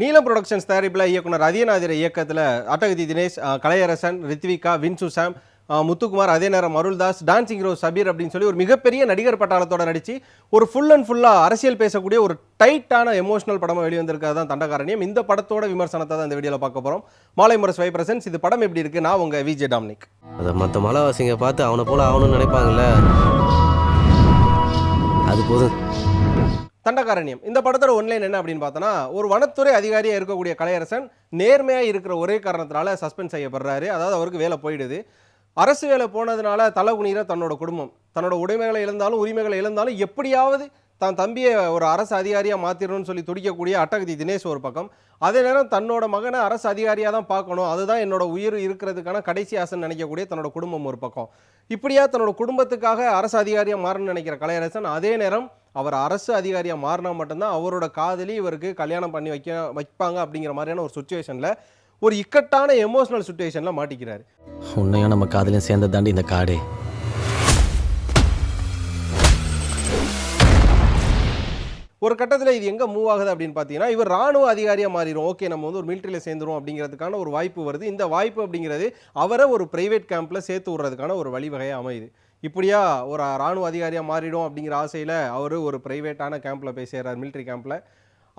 நீலம் ப்ரொடக்ஷன்ஸ் தயாரிப்பில் இயக்குனர் அதியநாதிர இயக்கத்தில் அட்டகதி தினேஷ் கலையரசன் ரித்விகா வின்சு சாம் முத்துக்குமார் அதே நேரம் அருள்தாஸ் டான்சிங் ரோஸ் சபீர் அப்படின்னு சொல்லி ஒரு மிகப்பெரிய நடிகர் பட்டாளத்தோட நடித்து ஒரு ஃபுல் அண்ட் ஃபுல்லாக அரசியல் பேசக்கூடிய ஒரு டைட்டான எமோஷனல் படமாக வெளிவந்திருக்கிறது தான் தண்டகாரணியம். இந்த படத்தோட விமர்சனத்தை தான் இந்த வீடியோவில் பார்க்க போகிறோம் மாலை முரசு ஃபைவ் பிரசன்ஸ் இது படம் எப்படி இருக்குது நான் உங்கள் விஜய் டாம்னிக். அதை மற்ற மலைவாசிங்க பார்த்து அவனை போல ஆகணும்னு நினைப்பாங்கல்ல? அது போதும். தண்டகாரண்யம். இந்த படத்தோட ஒன்லைன் என்ன அப்படின்னு பார்த்தோன்னா ஒரு வனத்துறை அதிகாரியாக இருக்கக்கூடிய கலையரசன் நேர்மையாக இருக்கிற ஒரே காரணத்தினால சஸ்பெண்ட் செய்யப்படுறாரு. அதாவது அவருக்கு வேலை போயிடுது. அரசு வேலை போனதுனால தலை குனிகிற தன்னோட குடும்பம் தன்னோட உடைமைகளை இழந்தாலும் உரிமைகளை இழந்தாலும் எப்படியாவது தான் தம்பியை ஒரு அரசு அதிகாரியாக மாற்றிடணும்னு சொல்லி துடிக்கக்கூடிய அட்டகதி தினேஷ் ஒரு பக்கம். அதே நேரம் தன்னோட மகனை அரசு அதிகாரியாக தான் பார்க்கணும். அதுதான் என்னோட உயிர் இருக்கிறதுக்கான கடைசி ஆசைன்னு நினைக்கக்கூடிய தன்னோட குடும்பம் ஒரு பக்கம். இப்படியா தன்னோட குடும்பத்துக்காக அரசு அதிகாரியாக மாறணும்னு நினைக்கிற கலையரசன் அதே நேரம் அவர் அரசு அதிகாரியாக மாறினா மட்டும்தான் அவரோட காதலி இவருக்கு கல்யாணம் பண்ணி வைக்க வைப்பாங்க அப்படிங்கிற மாதிரியான ஒரு சுச்சுவேஷனில் ஒரு இக்கட்டான எமோஷனல் சுச்சுவேஷனில் மாட்டிக்கிறார். உண்மையாக நம்ம காதலையும் சேர்ந்து தாண்டி இந்த காடே. ஒரு கட்டத்தில் இது எங்கே மூவ் ஆகுது அப்படின்னு பார்த்தீங்கன்னா இவர் ராணுவ அதிகாரியாக மாறிடும் ஓகே நம்ம வந்து ஒரு மிலிட்டரியில் சேர்ந்துரும் அப்படிங்கிறதுக்கான ஒரு வாய்ப்பு வருது. இந்த வாய்ப்பு அப்படிங்கிறது அவரை ஒரு பிரைவேட் கேம்பில் சேர்த்து விடுறதுக்கான ஒரு வழிவகையாக அமையுது. இப்படியா ஒரு ராணுவ அதிகாரியாக மாறிடும் அப்படிங்கிற ஆசையில் அவர் ஒரு பிரைவேட்டான கேம்பில் போய் சேர்றார் மிலிட்டரி கேம்பில்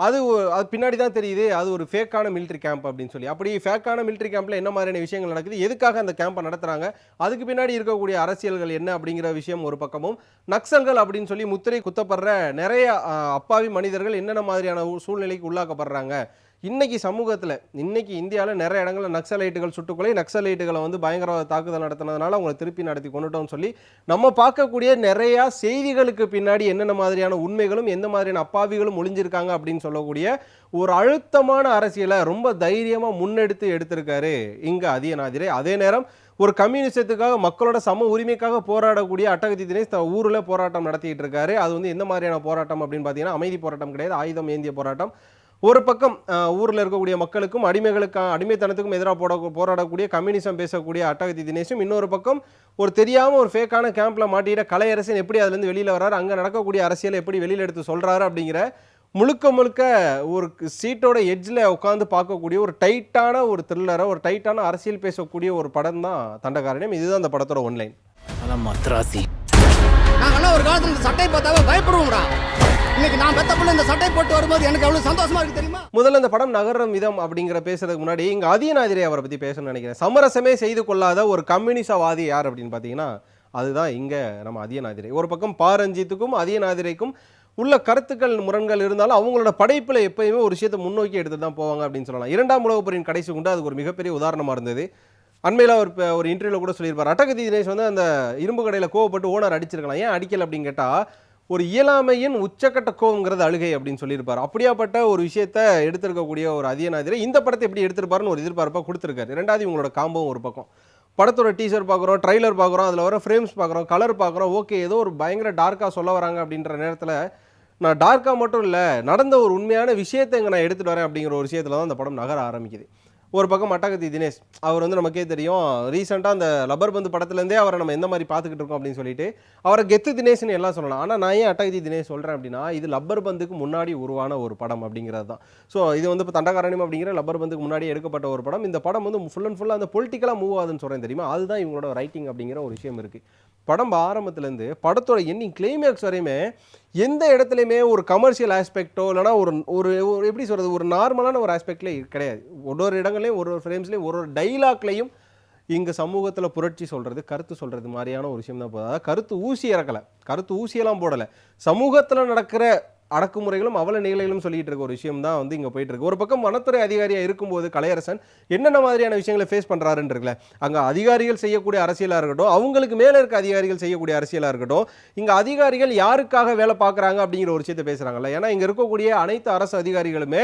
அது அது பின்னாடி தான் தெரியுது அது ஒரு ஃபேக்கான மிலிட்டரி கேம்ப் அப்படின்னு சொல்லி. அப்படி ஃபேக்கான மிலிட்டரி கேம்பில் என்ன மாதிரியான விஷயங்கள் நடக்குது எதுக்காக அந்த கேம்பை நடத்துகிறாங்க அதுக்கு பின்னாடி இருக்கக்கூடிய அரசியல்கள் என்ன அப்படிங்கிற விஷயம் ஒரு பக்கமும் நக்சல்கள் அப்படின்னு சொல்லி முத்திரை குத்தப்படுற நிறைய அப்பாவி மனிதர்கள் என்னென்ன மாதிரியான சூழ்நிலைக்கு உள்ளாக்கப்படுறாங்க இன்னைக்கு சமூகத்தில் இன்னைக்கு இந்தியாவில் நிறைய இடங்களில் நக்சலைட்டுகள் சுட்டுக்கொலை நக்சலைட்டுகளை வந்து பயங்கரவாத தாக்குதல் நடத்தினதுனால அவங்களை திருப்பி நடத்தி கொண்டுட்டோம்னு சொல்லி நம்ம பார்க்கக்கூடிய நிறையா செய்திகளுக்கு பின்னாடி என்னென்ன மாதிரியான உண்மைகளும் எந்த மாதிரியான அப்பாவிகளும் ஒளிஞ்சிருக்காங்க அப்படின்னு சொல்லக்கூடிய ஒரு அழுத்தமான அரசியலை ரொம்ப தைரியமாக முன்னெடுத்து எடுத்திருக்காரு இங்கே அதியநாதிரே. அதே நேரம் ஒரு கம்யூனிசத்துக்காக மக்களோட சம உரிமைக்காக போராடக்கூடிய அட்டகத்தி தினேஷ் ஊரில் போராட்டம் நடத்திட்டு இருக்காரு. அது வந்து எந்த மாதிரியான போராட்டம் அப்படின்னு பார்த்தீங்கன்னா அமைதி போராட்டம் கிடையாது. ஆயுதம் ஏந்திய போராட்டம். ஒரு பக்கம் ஊரில் இருக்கக்கூடிய மக்களுக்கும் அடிமைகளுக்கு அடிமைத்தனத்துக்கும் எதிராக போட போராடக்கூடிய கம்யூனிசம் பேசக்கூடிய அட்டகத்தி தினேஷும் இன்னொரு பக்கம் ஒரு தெரியாமல் ஒரு ஃபேக்கான கேம்பில் மாட்டிட்ட கலையரசன் எப்படி அதுலேருந்து வெளியில் வர்றாரு அங்கே நடக்கக்கூடிய அரசியலை எப்படி வெளியில் எடுத்து சொல்கிறாரு அப்படிங்கிற முழுக்க முழுக்க ஒரு சீட்டோட எட்ஜில் உட்காந்து பார்க்கக்கூடிய ஒரு டைட்டான ஒரு த்ரில்லரை ஒரு டைட்டான அரசியல் பேசக்கூடிய ஒரு படம் தான் தண்டகாரண்யம். இதுதான் அந்த படத்தோட ஒன்லைன் அதான் மத்ராசி. நாங்கெல்லாம் ஒரு காலத்துல இந்த சட்டை பார்த்தாவே பயப்படுவோம்டா. இன்னைக்கு நான் பெத்த பிள்ளை இந்த சட்டை போட்டு வரும்போது எனக்கு எவ்வளவு சந்தோஷமா இருக்கு தெரியுமா? முதல்ல இந்த படம் நகரும் விதம் அப்படிங்கிற பேசுறதுக்கு முன்னாடி இங்க அதியநாதிரை அவரை பத்தி பேசணும்னு நினைக்கிறேன். சமரசமே செய்து கொள்ளாத ஒரு கம்யூனிசவாதி யார் அப்படின்னு பார்த்தீங்கன்னா அதுதான் இங்க நம்ம அதியநாதிரை ஒரு பக்கம் பாரஞ்சித்துக்கும் அதியநாதிரைக்கும் உள்ள கருத்துக்கள் முரண்கள் இருந்தாலும் அவங்களோட படைப்பில் எப்பயுமே ஒரு விஷயத்தை முன்னோக்கி எடுத்து தான் போவாங்க அப்படின்னு சொல்லலாம். இரண்டாம் உலகப் போரின் கடைசி கொண்டு அதுக்கு ஒரு மிகப்பெரிய உதாரணமாக இருந்தது. அண்மையில் ஒரு இப்போ ஒரு இன்டர்வியூவில் கூட சொல்லியிருப்பார். அட்டகதி தினேஷ் வந்து அந்த இரும்பு கடையில் கோவப்பட்டு ஓனர் அடிச்சிருக்கலாம். ஏன் அடிக்கல அப்படின்னு கேட்டால் ஒரு இயலாமையின் உச்சக்கட்ட கோவங்கிறது அழுகை அப்படின்னு சொல்லியிருப்பார். அப்படியாப்பட்ட ஒரு விஷயத்த எடுத்திருக்கக்கூடிய ஒரு அதியநாதிரை இந்த படத்தை எப்படி எடுத்திருப்பாருன்னு ஒரு எதிர்பார்ப்பாக கொடுத்துருக்காரு. ரெண்டாவது இவங்களோட காம்பவும் ஒரு பக்கம். படத்தோட டீசர் பார்க்குறோம் ட்ரைலர் பார்க்குறோம் அதில் வர ஃப்ரேம்ஸ் பார்க்குறோம் கலர் பார்க்குறோம் ஓகே ஏதோ ஒரு பயங்கர டார்க்காக சொல்ல வராங்க அப்படின்ற நேரத்தில் நான் டார்க்காக மட்டும் இல்லை நடந்த ஒரு உண்மையான விஷயத்தை இங்கே நான் எடுத்துகிட்டு வரேன் அப்படிங்கிற ஒரு விஷயத்தில் தான் அந்த படம் நகர ஆரம்பிக்குது. ஒரு பக்கம் அட்டகத்தி தினேஷ் அவர் வந்து நமக்கே தெரியும் ரீசெண்டாக அந்த லப்பர் பந்து படத்துலேருந்தே அவரை நம்ம எந்த மாதிரி பார்த்துக்கிட்டு இருக்கோம் அப்படின்னு சொல்லிட்டு அவரை கெத்து தினேஷ்னு எல்லாம் சொல்லலாம். ஆனால் நான் ஏன் அட்டகத்தி தினேஷ் சொல்கிறேன் அப்படின்னா இது லப்பர் பந்துக்கு முன்னாடி உருவான ஒரு படம் அப்படிங்கிறது தான். ஸோ இது வந்து இப்போ தண்டகாரணியம் அப்படிங்கிற லப்பர் பந்துக்கு முன்னாடி எடுக்கப்பட்ட ஒரு படம். இந்த படம் வந்து ஃபுல் அண்ட் ஃபுல்லாக அந்த பொலிட்டிக்கலாக மூவ் ஆகுதுன்னு சொல்கிறேன் தெரியுமா? அதுதான் இவங்களோட ரைட்டிங் அப்படிங்கிற ஒரு விஷயம் இருக்குது படம் ஆரம்பத்துலேருந்து படத்தோட எண்ணிங் கிளைமேக்ஸ் வரையுமே எந்த இடத்துலையுமே ஒரு கமர்ஷியல் ஆஸ்பெக்டோ இல்லைனா ஒரு ஒரு ஒரு எப்படி சொல்கிறது ஒரு நார்மலான ஒரு ஆஸ்பெக்ட்லேயே கிடையாது. ஒரு ஒரு இடங்கள்லையும் ஒரு ஒரு ஃப்ரேம்ஸ்லேயும் ஒரு ஒரு டைலாக்லேயும் இங்கே சமூகத்தில் புரட்சி சொல்கிறது கருத்து சொல்கிறது மாதிரியான ஒரு விஷயம் தான் போதும் அதாவது கருத்து ஊசி இறக்கலை. கருத்து ஊசியெல்லாம் போடலை. சமூகத்தில் நடக்கிற அடக்குமுறைகளும் அவல நிகழ்களும் சொல்லிட்டு இருக்க ஒரு விஷயம் தான் வந்து இங்கே போயிட்டு இருக்கு. ஒரு பக்கம் வனத்துறை அதிகாரியாக இருக்கும்போது கலையரசன் என்னென்ன மாதிரியான விஷயங்களை ஃபேஸ் பண்ணுறாருன்னு அங்கே அதிகாரிகள் செய்யக்கூடிய அரசியலாக இருக்கட்டும் அவங்களுக்கு மேலே இருக்க அதிகாரிகள் செய்யக்கூடிய அரசியலாக இருக்கட்டும் இங்கே அதிகாரிகள் யாருக்காக வேலை பார்க்குறாங்க அப்படிங்கிற ஒரு விஷயத்தை பேசுகிறாங்கல்ல ஏன்னா இங்கே இருக்கக்கூடிய அனைத்து அரசு அதிகாரிகளுமே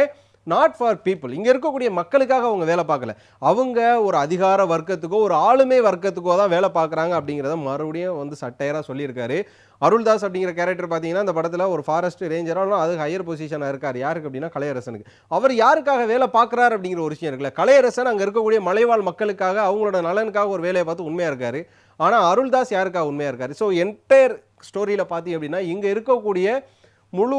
நாட் ஃபார் பீப்புள் இங்கே இருக்கக்கூடிய மக்களுக்காக அவங்க வேலை பார்க்கல. அவங்க ஒரு அதிகார வர்க்கத்துக்கோ ஒரு ஆளுமை வர்க்கத்துக்கோ தான் வேலை பார்க்குறாங்க அப்படிங்கிறத மறுபடியும் வந்து சட்டையராக சொல்லியிருக்காரு. அருள்தாஸ் அப்படிங்கிற கேரக்டர் பார்த்தீங்கன்னா அந்த படத்தில் ஒரு ஃபாரஸ்ட் ரேஞ்சராக அது ஹையர் பொசிஷனாக இருக்கார். யாருக்கு அப்படின்னா கலையரசனுக்கு. அவர் யாருக்காக வேலை பார்க்குறாரு அப்படிங்கிற ஒரு விஷயம் இருக்குல்ல. கலையரசன் அங்கே இருக்கக்கூடிய மலைவாழ் மக்களுக்காக அவங்களோட நலனுக்காக ஒரு வேலையை பார்த்து உண்மையாக இருக்கார். ஆனால் அருள்தாஸ் யாருக்காக உண்மையாக இருக்கார்? ஸோ என்டையர் ஸ்டோரியில் பார்த்தீங்க அப்படின்னா இங்கே இருக்கக்கூடிய முழு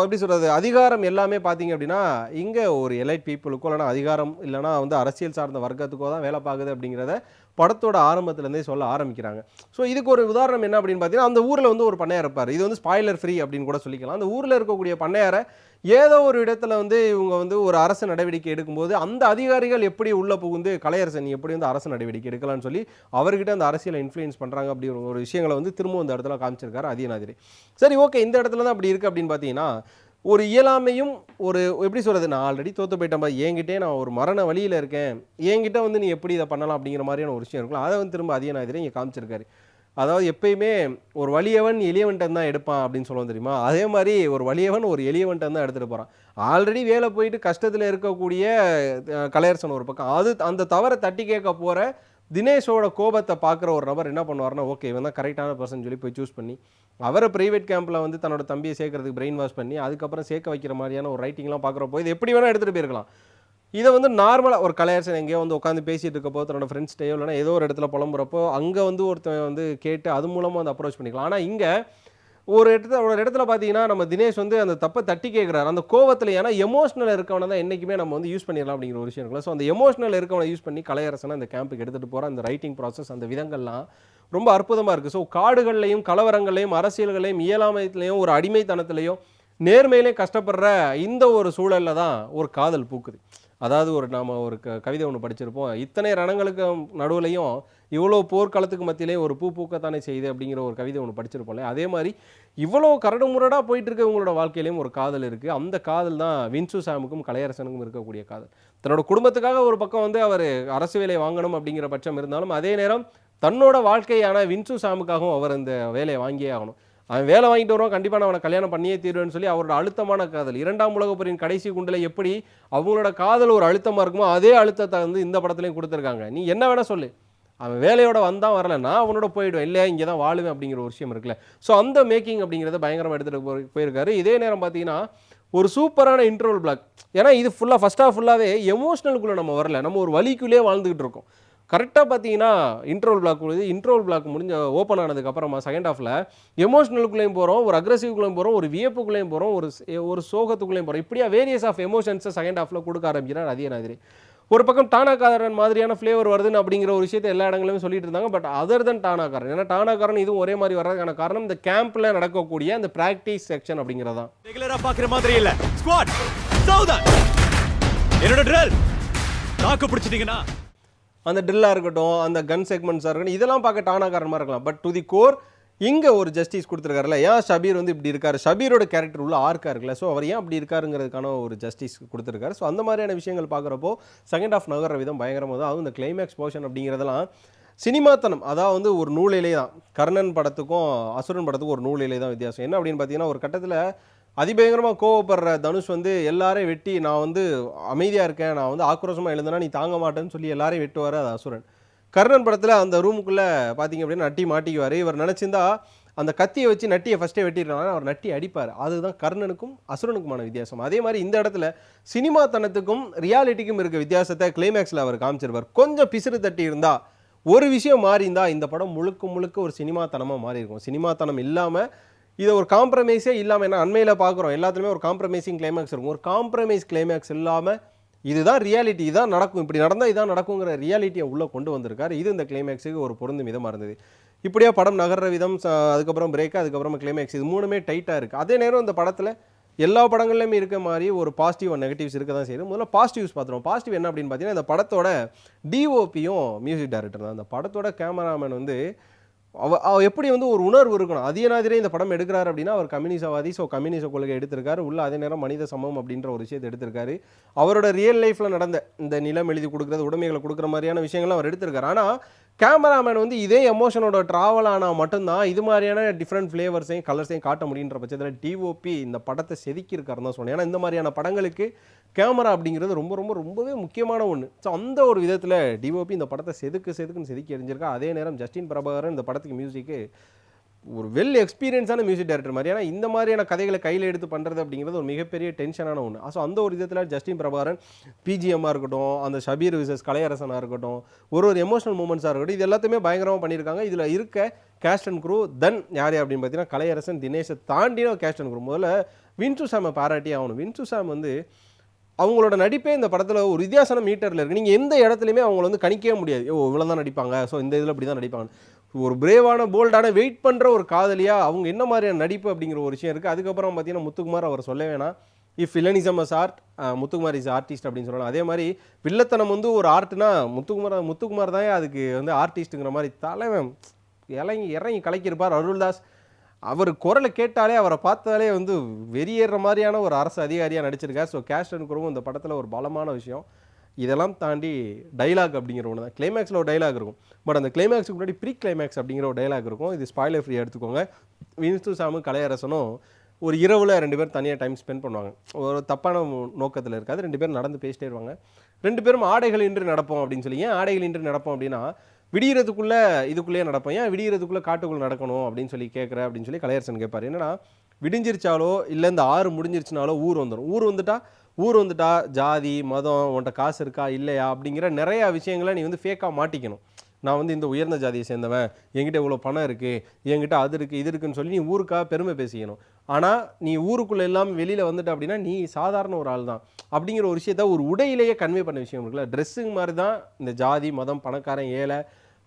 எப்படி சொல்கிறது அதிகாரம் எல்லாமே பார்த்தீங்க அப்படின்னா இங்கே ஒரு எலைட் பீப்புளுக்கோ இல்லைனா அதிகாரம் இல்லைனா வந்து அரசியல் சார்ந்த வர்க்கத்துக்கோ தான் வேலை பார்க்குது அப்படிங்கிறத படத்தோட ஆரம்பத்துலேருந்தே சொல்ல ஆரம்பிக்கிறாங்க. ஸோ இதுக்கு ஒரு உதாரணம் என்ன அப்படின்னு பார்த்தீங்கன்னா அந்த ஊரில் வந்து ஒரு பண்ணையார் இருப்பார். இது வந்து ஸ்பாய்லர் ஃப்ரீ அப்படின்னு கூட சொல்லிக்கலாம். அந்த ஊரில் இருக்கக்கூடிய பண்ணையாரை ஏதோ ஒரு இடத்துல வந்து இவங்க வந்து ஒரு அரசு நடவடிக்கை எடுக்கும்போது அந்த அதிகாரிகள் எப்படி உள்ள புகுந்து கலையரசன் நீ எப்படி வந்து அரசு நடவடிக்கை எடுக்கலாம்னு சொல்லி அவர்கிட்ட அந்த அரசியலை இன்ஃப்ளூயன்ஸ் பண்ணுறாங்க அப்படி ஒரு விஷயங்களை வந்து திரும்ப அந்த இடத்துல காமிச்சிருக்காரு மாதிரி சரி ஓகே இந்த இடத்துல தான் அப்படி இருக்குது அப்படின்னு பார்த்தீங்கன்னா ஒரு இயலாமையும் ஒரு எப்படி சொல்கிறது நான் ஆல்ரெடி தோற்று போயிட்டேன் என்கிட்டே நான் ஒரு மரண வழியில் இருக்கேன் என்கிட்ட வந்து நீ எப்படி இதை பண்ணலாம் அப்படிங்கிற மாதிரியான ஒரு விஷயம் இருக்கலாம் அதை வந்து திரும்ப அதியநாதிரி இங்கே காமிச்சிருக்காரு. அதாவது எப்பயுமே ஒரு வலியவன் எளியவன்ட்டு தான் எடுப்பான் அப்படின்னு சொல்லுவோம் தெரியுமா? அதே மாதிரி ஒரு வலியவன் ஒரு எளியவன்ட்டு தான் எடுத்துகிட்டு போகிறான் ஆல்ரெடி வேலை போயிட்டு கஷ்டத்தில் இருக்கக்கூடிய கலையரசன் ஒரு பக்கம். அது அந்த தவறை தட்டி கேட்க போகிற தினேஷோட கோபத்தை பார்க்குற ஒரு நபர் என்ன பண்ணுவார்னா ஓகே இவன் தான் கரெக்டான பர்சன் சொல்லி போய் சூஸ் பண்ணி அவரை ப்ரைவேட் கேம்பில் வந்து தன்னோட தம்பியை சேர்க்கறதுக்கு பிரெயின் வாஷ் பண்ணி அதுக்கப்புறம் சேர்க்க வைக்கிற மாதிரியான ஒரு ரைட்டிங்லாம் பார்க்குறப்போ இது எப்படி வேணால் எடுத்துகிட்டு போயிருக்கலாம். இதை வந்து நார்மலாக ஒரு கலையரசன் எங்கேயோ வந்து உட்காந்து பேசிகிட்டு இருக்கப்போ தன்னோட ஃப்ரெண்ட்ஸ்டையோ இல்லைனா ஏதோ ஒரு இடத்துல புலம்புறப்போ அங்கே வந்து ஒருத்தன் வந்து கேட்டு அது மூலமாக வந்து அப்ரோச் பண்ணிக்கலாம். ஆனால் இங்கே ஒரு இடத்துல ஒரு இடத்துல பார்த்தீங்கன்னா நம்ம தினேஷ் வந்து அந்த தப்பை தட்டி கேட்குறாரு அந்த கோவத்தில் ஏன்னா எமோஷனல் இருக்கவனை தான் என்றைக்குமே நம்ம வந்து யூஸ் பண்ணிடலாம் அப்படிங்கிற ஒரு விஷயம் இருக்குல்ல. ஸோ அந்த எமோஷனல் இருக்கவனை யூஸ் பண்ணி கலையரசனை அந்த கேம்புக்கு எடுத்துகிட்டு போகிற அந்த ரைட்டிங் ப்ராசஸ் அந்த விதங்கள்லாம் ரொம்ப அற்புதமாக இருக்குது ஸோ காடுகள்லையும் கலவரங்களையும் அரசியல்களையும் இயலாமையத்துலையும் ஒரு அடிமைத்தனத்திலையும் நேர்மையிலையும் கஷ்டப்படுற இந்த ஒரு சூழலில் தான் ஒரு காதல் பூக்குது. அதாவது ஒரு நாம ஒரு க கவிதை ஒன்று படிச்சிருப்போம். இத்தனை ரணங்களுக்கு நடுவுலையும் இவ்வளோ போர்க்காலத்துக்கு மத்தியிலே ஒரு பூ பூக்கத்தானே செய்யுது அப்படிங்கிற ஒரு கவிதை ஒன்று படிச்சிருப்போம்ல அதே மாதிரி இவ்வளோ கரடு முரடாக போயிட்டு இருக்க இவங்களோட வாழ்க்கையிலையும் ஒரு காதல் இருக்குது அந்த காதல் தான் வின்சு சாமுக்கும் கலையரசனுக்கும் இருக்கக்கூடிய காதல். தன்னோட குடும்பத்துக்காக ஒரு பக்கம் வந்து அவர் அரசு வேலை வாங்கணும் அப்படிங்கிற பட்சம் இருந்தாலும் அதே நேரம் தன்னோட வாழ்க்கையான வின்சு சாமுக்காகவும் அவர் இந்த வேலையை வாங்கியே ஆகணும். அவன் வேலை வாங்கிட்டு வருவான் கண்டிப்பாக நான் அவனை கல்யாணம் பண்ணியே தீர்வேன்னு சொல்லி அவரோட அழுத்தமான காதல். இரண்டாம் உலகப் போரின் கடைசி குண்டில் எப்படி அவங்களோட காதல் ஒரு அழுத்தமாக இருக்குமோ அதே அழுத்தத்தை வந்து இந்த படத்துலையும் கொடுத்துருக்காங்க. நீ என்ன வேணால் சொல்லு. அவன் வேலையோட வந்தான் வரல. நான் அவனோட போயிடுவேன். இல்லையா இங்கே தான் வாழுவேன் அப்படிங்கிற ஒரு விஷயம் இருக்குல்ல. ஸோ அந்த மேக்கிங் அப்படிங்கிறத பயங்கரமாக எடுத்துகிட்டு போய் போயிருக்காரு. இதே நேரம் பார்த்தீங்கன்னா ஒரு சூப்பரான இன்ட்ரோல் பிளாக் ஏன்னா இது ஃபுல்லாக ஃபஸ்ட்டாக ஃபுல்லாகவே எமோஷனலுக்குள்ளே நம்ம வரல. நம்ம ஒரு வலிக்குள்ளேயே வாழ்ந்துகிட்டு இருக்கோம். கரெக்டாக பார்த்தீங்கன்னா இன்ட்ரோல் பிளாக் முடிஞ்சு இன்ட்ரோல் பிளாக் முடிஞ்ச ஓப்பன் ஆனதுக்கு அப்புறமா செகண்ட் ஹாஃபில் எமோஷனலுக்குள்ளேயும் போகிறோம் ஒரு அக்ரஸிவ்குள்ளேயும் போகிறோம் ஒரு வியப்புக்குள்ளேயும் போகிறோம் ஒரு ஒரு சோகத்துக்குள்ளேயும் போகிறோம் இப்படியா வேரியஸ் ஆஃப் எமோஷன்ஸை செகண்ட் ஹாஃபில் கொடுக்க ஆரம்பிக்கிறார் அதே மாதிரி. ஒரு பக்கம் டானாக்காரன் மாதிரியான ஃப்ளேவர் வருதுன்னு அப்படிங்கிற ஒரு விஷயத்தை எல்லா இடங்களிலும் சொல்லிட்டு இருந்தாங்க. பட் அதர் தன் டானாக்காரன் ஏன்னா டானாக்காரன் இதுவும் ஒரே மாதிரி வர்றதுக்கான காரணம் இந்த கேம்ப்ல நடக்கக்கூடிய அந்த பிராக்டிஸ் செக்ஷன் அப்படிங்கிறதான். ரெகுலரா பாக்குற மாதிரி இல்ல. ஸ்குவாட் சவுதர் என்னோட ட்ரில் தாக்கு பிடிச்சிட்டீங்கன்னா அந்த ட்ரில்லாக இருக்கட்டும் அந்த கன் செக்மெண்ட்ஸாக இருக்கட்டும் இதெல்லாம் பார்க்க டானாக்காரமாக இருக்கலாம். பட் டு தி கோர் இங்கே ஒரு ஜஸ்டிஸ் கொடுத்துருக்காருல ஏன் ஷபீர் வந்து இப்படி இருக்கார்? ஷபீரோட கேரக்டர் உள்ள ஆர்க்கா இருக்குல்ல. ஸோ அவர் ஏன் அப்படி இருக்காருங்கிறதுக்கான ஒரு ஜஸ்டிஸ் கொடுத்துருக்காரு. ஸோ அந்த மாதிரியான விஷயங்கள் பார்க்குறப்போ செகண்ட் ஆஃப் நகர விதம் பயங்கரமாக தான் அதுவும் இந்த கிளைமேக்ஸ் போர்ஷன் அப்படிங்கிறதெல்லாம் சினிமாத்தனம் அதாவது வந்து ஒரு நூலிலே தான். கர்ணன் படத்துக்கும் அசுரன் படத்துக்கும் ஒரு நூலிலே தான் வித்தியாசம். என்ன அப்படின்னு பார்த்தீங்கன்னா ஒரு கட்டத்தில் அதிபயங்கரமாக கோவப்படுற தனுஷ் வந்து எல்லாரையும் வெட்டி நான் வந்து அமைதியாக இருக்கேன். நான் வந்து ஆக்ரோஷமாக எழுந்தனா நீ தாங்க மாட்டேன்னு சொல்லி எல்லாரையும் வெட்டுவார் அது அசுரன். கர்ணன் படத்தில் அந்த ரூமுக்குள்ளே பார்த்தீங்க அப்படின்னா நட்டி மாட்டிக்குவார். இவர் நினச்சிருந்தா அந்த கத்தியை வச்சு நட்டியை ஃபஸ்ட்டே வெட்டிடுறாங்க அவர் நட்டி அடிப்பார். அதுதான் கர்ணனுக்கும் அசுரனுக்குமான வித்தியாசம். அதே மாதிரி இந்த இடத்துல சினிமாத்தனத்துக்கும் ரியாலிட்டிக்கும் இருக்க வித்தியாசத்தை கிளைமேக்ஸில் அவர் காமிச்சிருவார். கொஞ்சம் பிசிறு தட்டி இருந்தால் ஒரு விஷயம் மாறி இருந்தால் இந்த படம் முழுக்க முழுக்க ஒரு சினிமாத்தனமாக மாறி இருக்கும் சினிமாத்தனம் இல்லாமல் இதை ஒரு காம்ப்ரமைஸே இல்லாமல் ஏன்னா அண்மையில் பார்க்குறோம் எல்லாத்துலேயுமே ஒரு காம்ப்ரமைசிங் கிளைமேக்ஸ் இருக்கும். ஒரு காம்ப்ரமைஸ் கிளைமேக்ஸ் இல்லாமல் இதுதான் ரியாலிட்டி இதான் நடக்கும். இப்படி நடந்தால் இதான் நடக்குங்கிற ரியாலிட்டியை உள்ளே கொண்டு வந்திருக்காரு. இது இந்த கிளைமேக்ஸுக்கு ஒரு பொருந்தும் விதமாக இருந்தது. இப்படியா படம் நகர்ற விதம் அதுக்கப்புறம் பிரேக் அதுக்கப்புறம் கிளைமேக்ஸ் இது மூணுமே டைட்டாக இருக்குது அதே நேரம் இந்த படத்தில் எல்லா படங்கள்லையுமே இருக்க மாதிரி ஒரு பாசிட்டிவ் அண்ட் நெகட்டிவ்ஸ் இருக்க தான் செய்யுது. முதல்ல பாசிட்டிவ்ஸ் பார்த்துருவோம். பாசிட்டிவ் என்ன அப்படின்னு பார்த்தீங்கன்னா இந்த படத்தோட டிஓபியும் மியூசிக் டைரக்டர் தான். அந்த படத்தோட கேமராமேன் வந்து அவ எப்படி வந்து ஒரு உணர்வு இருக்கணும்? அதிகநாதிரே இந்த படம் எடுக்கிறாரு அப்படின்னா அவர் கம்யூனிசவாதி ஸோ கம்யூனிச கொள்கை எடுத்திருக்காரு. உள்ள அதே நேரம் மனித சமம் அப்படின்ற ஒரு விஷயத்தை எடுத்திருக்காரு. அவரோட ரியல் லைஃப்பில் நடந்த இந்த நிலம் எழுதி கொடுக்குறது உடைமைகளை கொடுக்குற மாதிரியான விஷயங்கள்லாம் அவர் எடுத்திருக்காரு. ஆனால் கேமராமேன் வந்து இதே எமோஷனோட ட்ராவல் ஆனால் மட்டும்தான் இது மாதிரியான டிஃப்ரெண்ட் ஃப்ளேவர்ஸையும் கலர்ஸையும் காட்ட முடியுன்ற பட்சத்தில் டிஓபி இந்த படத்தை செதுக்கியிருக்காருன்னு தான் சொன்னேன் ஏன்னா இந்த மாதிரியான படங்களுக்கு கேமரா அப்படிங்கிறது ரொம்ப ரொம்ப ரொம்பவே முக்கியமான ஒன்று ஸோ அந்த ஒரு விதத்தில் டிஓபி இந்த படத்தை செதுக்கு செதுக்குன்னு செதுக்கி எரிஞ்சிருக்கா அதே நேரம் ஜஸ்டின் பிரபாகரன் இந்த படத்தை படத்துக்கு மியூசிக்கு ஒரு வெல் எக்ஸ்பீரியன்ஸான மியூசிக் டைரக்டர் மாதிரி. ஏன்னா இந்த மாதிரியான கதைகளை கையில் எடுத்து பண்ணுறது அப்படிங்கிறது ஒரு மிகப்பெரிய டென்ஷனான ஒன்று ஸோ அந்த ஒரு விதத்தில் ஜஸ்டின் பிரபாரன் பிஜிஎம்மாக இருக்கட்டும் அந்த ஷபீர் விசஸ் கலையரசனாக இருக்கட்டும் ஒரு ஒரு எமோஷனல் மூமெண்ட்ஸாக இருக்கட்டும் இது எல்லாத்தையுமே பயங்கரமாக பண்ணியிருக்காங்க இதில் இருக்க கேஸ்ட் அண்ட் குரூ தென் யார் யார் அப்படின்னு பார்த்தீங்கன்னா கலையரசன் தினேஷை தாண்டின கேஸ்ட் அண்ட் குரூ முதல்ல வின்சு சாமை பாராட்டி ஆகணும். வின்சு சாம் வந்து அவங்களோட நடிப்பே இந்த படத்தில் ஒரு வித்தியாசமான மீட்டரில் இருக்குது நீங்கள் எந்த இடத்துலையுமே அவங்கள வந்து கணிக்கவே முடியாது. ஓ இவ்வளோ தான் நடிப்பாங்க. ஸோ இந்த இதில் இப்படி தான் நடிப்பாங்க ஒரு பிரேவான போல்டான வெயிட் பண்ணுற ஒரு காதலியாக அவங்க என்ன மாதிரியான நடிப்பு அப்படிங்கிற ஒரு விஷயம் இருக்குது அதுக்கப்புறம் பார்த்தீங்கன்னா முத்துக்குமார் அவர் சொல்ல வேணாம். If villainism as art Muthukumar is artist அப்படின்னு சொல்லலாம். அதே மாதிரி வில்லத்தனம் வந்து ஒரு ஆர்ட்னா முத்துக்குமார் முத்துக்குமார் தான் அதுக்கு வந்து ஆர்டிஸ்ட்டுங்கிற மாதிரி தலைவன் இறங்கி இறங்கி கலைக்கிருப்பார் அருள்தாஸ். அவர் குரலை கேட்டாலே அவரை பார்த்தாலே வந்து வெறியேற மாதிரியான ஒரு அரசு அதிகாரியாக நடிச்சிருக்கார். ஸோ கேஸ்ட் அண்ட் இந்த படத்தில் ஒரு பலமான விஷயம். இதெல்லாம் தாண்டி டைலாக் அப்படிங்கிற ஒன்று தான். கிளைமேக்ஸில் ஒரு டைலாக் இருக்கும். பட் அந்த கிளைமேக்ஸுக்கு முன்னாடி ப்ரீ கிளைமேக்ஸ் அப்படிங்கிற ஒரு டைலாக் இருக்கும். இது ஸ்பாயிலர் ஃப்ரீ எடுத்துக்கோங்க. வின்ஸ்து சாமு கலையரசனும் ஒரு இரவில் ரெண்டு பேரும் தனியாக டைம் ஸ்பெண்ட் பண்ணுவாங்க. ஒரு தப்பான நோக்கத்தில் இருக்காது. ரெண்டு பேரும் நடந்து பேசிட்டே இருவாங்க ரெண்டு பேரும் ஆடைகள் இன்றி நடப்போம் அப்படின்னு சொல்லி ஏன் ஆடைகள் இன்று நடப்போம் அப்படின்னா விடியறதுக்குள்ளே இதுக்குள்ளேயே நடப்போம். ஏன் விடியறதுக்குள்ளே காட்டுக்குள்ளே நடக்கணும் அப்படின்னு சொல்லி கேட்குற அப்படின்னு சொல்லி கலையரசன் கேட்பார் என்னன்னா விடிஞ்சிருச்சாலோ இல்லை இந்த ஆறு முடிஞ்சிருச்சுனாலோ ஊர் வந்துடும் ஊர் வந்துட்டால் ஊர் வந்துட்டா ஜாதி மதம் உன்ட்ட காசு இருக்கா இல்லையா அப்படிங்கிற நிறையா விஷயங்களை நீ வந்து ஃபேக்காக மாட்டிக்கணும். நான் வந்து இந்த உயர்ந்த ஜாதியை சேர்ந்தவன் என்கிட்ட இவ்வளோ பணம் இருக்குது என்கிட்ட அது இருக்குது இது இருக்குன்னு சொல்லி நீ ஊருக்காக பெருமை பேசிக்கணும். ஆனால் நீ ஊருக்குள்ளே இல்லாமல் வெளியில் வந்துட்ட அப்படின்னா நீ சாதாரண ஒரு ஆள் தான். அப்படிங்கிற ஒரு விஷயத்த ஒரு உடையிலேயே கன்வே பண்ண விஷயம் இருக்குல்ல. ட்ரெஸ்ஸுங்க மாதிரி தான் இந்த ஜாதி மதம் பணக்காரன் ஏழை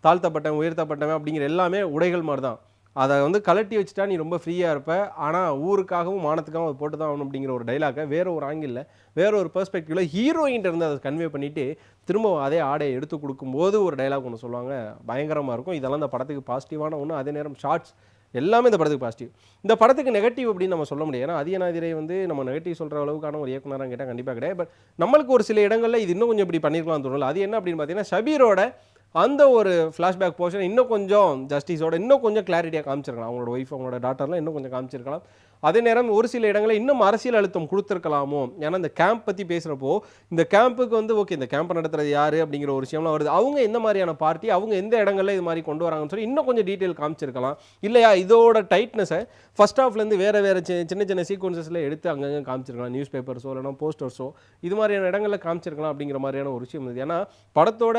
தாழ்த்தப்பட்டவன் உயர்த்தப்பட்டவன் அப்படிங்கிற எல்லாமே உடைகள் மாதிரி தான். அதை வந்து கலட்டி வச்சுட்டா நீ ரொம்ப ஃப்ரீயாக இருப்ப. ஆனால் ஊருக்காகவும் மானத்துக்காகவும் அதை போட்டு தான் ஆகணும் அப்படிங்கிற ஒரு டைலாக்கை வேற ஒரு ஆங்கிளில் வேற ஒரு பெர்ஸ்பெக்டிவில் ஹீரோயின்ட்ட இருந்து அதை கன்வே பண்ணிவிட்டு திரும்ப அதே ஆடையை எடுத்து கொடுக்கும்போது ஒரு டைலாக் ஒன்று சொல்லுவாங்க. பயங்கரமாக இருக்கும். இதெல்லாம் இந்த படத்துக்கு பாசிட்டிவான ஒன்று அதே நேரம் ஷார்ட்ஸ் எல்லாமே இந்த படத்துக்கு பாசிட்டிவ் இந்த படத்துக்கு நெகட்டிவ் அப்படின்னு நம்ம சொல்ல முடியும் ஏன்னா அதியநாதிரை வந்து நம்ம நெகட்டிவ் சொல்கிற அளவுக்கான ஒரு இயக்குனராக கேட்டால் கண்டிப்பாக கிடையாது. பட் நம்மளுக்கு ஒரு சில இடங்களில் இது இன்னும் கொஞ்சம் இப்படி பண்ணியிருக்கலாம் தோணல அது என்ன அப்படின்னு பார்த்தீங்கன்னா ஷபீரோட அந்த ஒரு ஃப்ளாஷ்பேக் போர்ஷன் இன்னும் கொஞ்சம் ஜஸ்டிஸோட இன்னும் கொஞ்சம் கிளாரிட்டியாக காமிச்சிருக்கலாம். அவங்களோட ஒய்ஃப் அவங்களோட டாட்டர்லாம் இன்னும் கொஞ்சம் காமிச்சிருக்கலாம். அதே நேரம் ஒரு சில இடங்களில் இன்னும் அரசியல் அழுத்தம் கொடுத்துருக்கலாமோ? ஏன்னா இந்த கேம்ப் பற்றி பேசுகிறப்போ இந்த கேம்புக்கு வந்து ஓகே இந்த கேம்ப் நடத்துறது யார்? அப்படிங்கிற ஒரு விஷயம்லாம் வருது. அவங்க எந்த மாதிரியான பார்ட்டி அவங்க எந்த இடங்களில் இது மாதிரி கொண்டு வராங்கன்னு சொல்லி இன்னும் கொஞ்சம் டீட்டெயில் காமிச்சிருக்கலாம். இல்லையா? இதோட டைட்னஸை ஃபர்ஸ்ட் ஆஃப்லேருந்து வேறு வேறு சின்ன சின்ன சீக்வன்சஸில் எடுத்து அங்கங்கே காமிச்சிருக்கலாம். நியூஸ் பேப்பர்ஸோ இல்லைனா போஸ்டர்ஸோ இது மாதிரியான இடங்களில் காமிச்சிருக்கலாம் அப்படிங்கிற மாதிரியான ஒரு விஷயம் இருந்தது ஏன்னா படத்தோட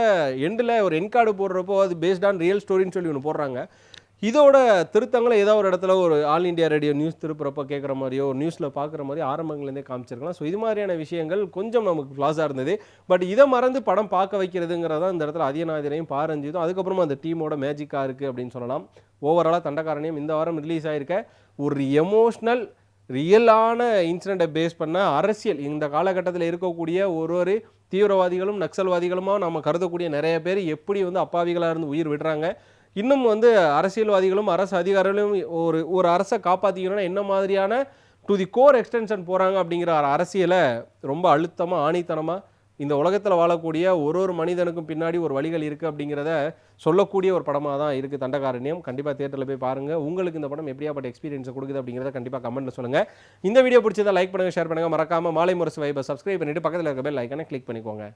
எண்டில் ஒரு என்கார்டு போடுறப்போ அது பேஸ்ட் ஆன் ரியல் ஸ்டோரின்னு சொல்லி ஒன்று போடுறாங்க. இதோட திருத்தங்களை ஏதோ ஒரு இடத்துல ஒரு ஆல் இந்தியா ரேடியோ நியூஸ் திருப்புறப்ப கேட்குற மாதிரியோ ஒரு நியூஸில் பார்க்குற மாதிரி ஆரம்பங்கள்லேருந்தே காமிச்சிருக்கலாம். ஸோ இது மாதிரியான விஷயங்கள் கொஞ்சம் நமக்கு ஃப்ளாஸாக இருந்தது. பட் இதை மறந்து படம் பார்க்க வைக்கிறதுங்கிறதா இந்த இடத்துல அதியநாதிரையும் பாரஞ்சிதும் அதுக்கப்புறமா அந்த டீமோட மேஜிக்காக இருக்குது அப்படின்னு சொல்லலாம். ஓவராலாக தண்டக்காரனையும் இந்த வாரம் ரிலீஸ் ஆகிருக்க ஒரு எமோஷ்னல் ரியலான இன்சிடெண்ட்டை பேஸ் பண்ண அரசியல். இந்த காலகட்டத்தில் இருக்கக்கூடிய ஒரு ஒரு தீவிரவாதிகளும் நக்சல்வாதிகளுமா நம்ம கருதக்கூடிய நிறைய பேர் எப்படி வந்து அப்பாவிகளாக இருந்து உயிர் விடுறாங்க? இன்னும் வந்து அரசியல்வாதிகளும் அரசு அதிகாரிகளும் ஒரு ஒரு அரசை காப்பாற்றிக்கணும்னா என்ன மாதிரியான டு தி கோர் எக்ஸ்டென்ஷன் போகிறாங்க அப்படிங்கிற அரசியலை ரொம்ப அழுத்தமாக ஆணித்தனமாக இந்த உலகத்தில் வாழக்கூடிய ஒரு ஒரு மனிதனுக்கும் பின்னாடி ஒரு வழிகள் இருக்குது அப்படிங்கிறத சொல்லக்கூடிய ஒரு படமாக தான் இருக்குது தண்டகாரண்யம். கண்டிப்பாக தேட்டரில் போய் பாருங்கள் உங்களுக்கு இந்த படம் எப்படியாப்பட்ட எக்ஸ்பீரியன்ஸை கொடுக்குது அப்படிங்கிறத கண்டிப்பாக கமெண்ட்டில் சொல்லுங்கள் இந்த வீடியோ பிடிச்சதை லைக் பண்ணுங்கள் ஷேர் பண்ணுங்கள் மறக்காமல் மாலை முரசு வைப்பை சப்ஸ்கிரைப் பண்ணிவிட்டு பக்கத்தில் இருக்க பெல் ஐக்கனை கிளிக் பண்ணிக்கோங்க.